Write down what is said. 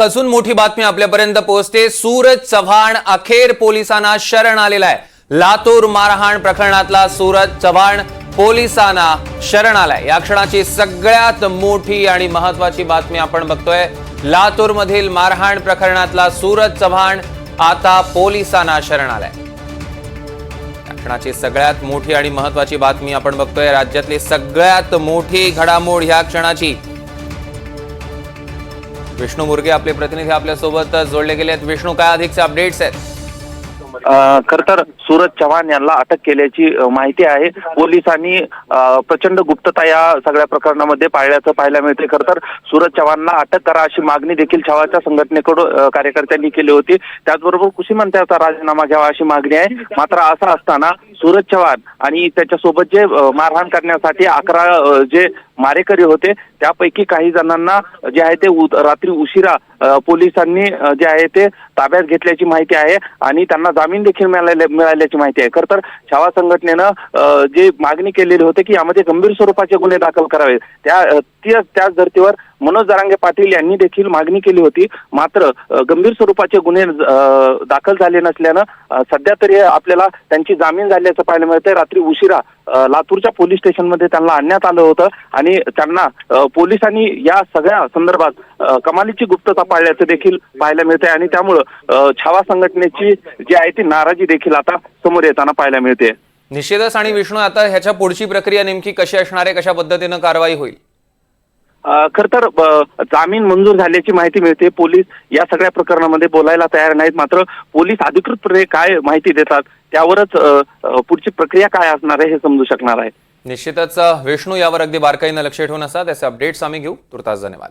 अजून मोठी बातमी आपल्यापर्यंत पोहोचते. सूरज चव्हाण अखेर पोलिसांना शरण आलेला आहे. लातूर मारहाण प्रकरणातला सूरज चव्हाण पोलिसांना शरण आलाय. या क्षणाची सगळ्यात मोठी आणि महत्वाची बातमी आपण बघतोय. लातूरमधील मारहाण प्रकरणातला सूरज चव्हाण आता पोलिसांना शरण आलाय. या क्षणाची सगळ्यात मोठी आणि महत्वाची बातमी आपण बघतोय. राज्यातली सगळ्यात मोठी घडामोड ह्या क्षणाची. विष्णू मुर्गे आपले प्रतिनिधी आपल्यासोबत जोडले गेले आहेत. विष्णू काय अधिकचे अपडेट्स आहेत? खर तर सूरज चव्हाण यांना अटक केल्याची माहिती आहे. पोलिसांनी प्रचंड गुप्तता या सगळ्या प्रकरणामध्ये पाळल्याचं पाहायला मिळते खर तर सूरज चव्हाणला अटक करा अशी मागणी देखील छवाच्या संघटनेकडून कार्यकर्त्यांनी केली होती. त्याचबरोबर कृषी मंत्र्याचा राजीनामा घ्यावा अशी मागणी आहे. मात्र असं असताना सूरज चव्हाण आणि त्याच्यासोबत जे मारहाण करण्यासाठी अकरा जे मारेकरी होते त्यापैकी काही जणांना जे आहे ते रात्री उशिरा पोलिसांनी जे आहे ते ताब्यात घेतल्याची माहिती आहे आणि त्यांना जामीन देखील मिळाले मिळाल्याची माहिती आहे. खरं तर छावा संघटनेनं जे मागणी केलेली होती की यामध्ये गंभीर स्वरूपाचे गुन्हे दाखल करावे. त्या त्याच धर्तीवर मनोज जरांगे पाटील यांनी देखील मागणी केली होती. मात्र गंभीर स्वरूपाचे गुन्हे दाखल झाले नसल्यानं सध्या तरी आपल्याला त्यांची जामीन झाल्याचं पाहायला मिळतंय. रात्री उशिरा लातूरच्या पोलीस स्टेशनमध्ये त्यांना आणण्यात आलं होतं आणि त्यांना पोलिसांनी या सगळ्या संदर्भात कमालीची गुप्तता पाळल्याचं देखील पाहायला मिळते आणि त्यामुळं छावा संघटनेची जी आहे ती नाराजी देखील आता समोर येताना पाहायला मिळते निश्चितच आणि विष्णू आता ह्याच्या पुढची प्रक्रिया नेमकी कशी असणार आहे कशा पद्धतीनं कारवाई होईल? खर तर जामीन मंजूर झाल्याची माहिती मिळते. पोलीस या सगळ्या प्रकरणामध्ये बोलायला तयार नाहीत. मात्र पोलीस अधिकृतपणे काय माहिती देतात त्यावरच पुढची प्रक्रिया काय असणार आहे हे समजू शकणार आहे. निश्चितच विष्णू यावर अगदी बारकाईनं लक्ष ठेवून असा त्याचे अपडेट्स आम्ही घेऊ. तुर्तास धन्यवाद.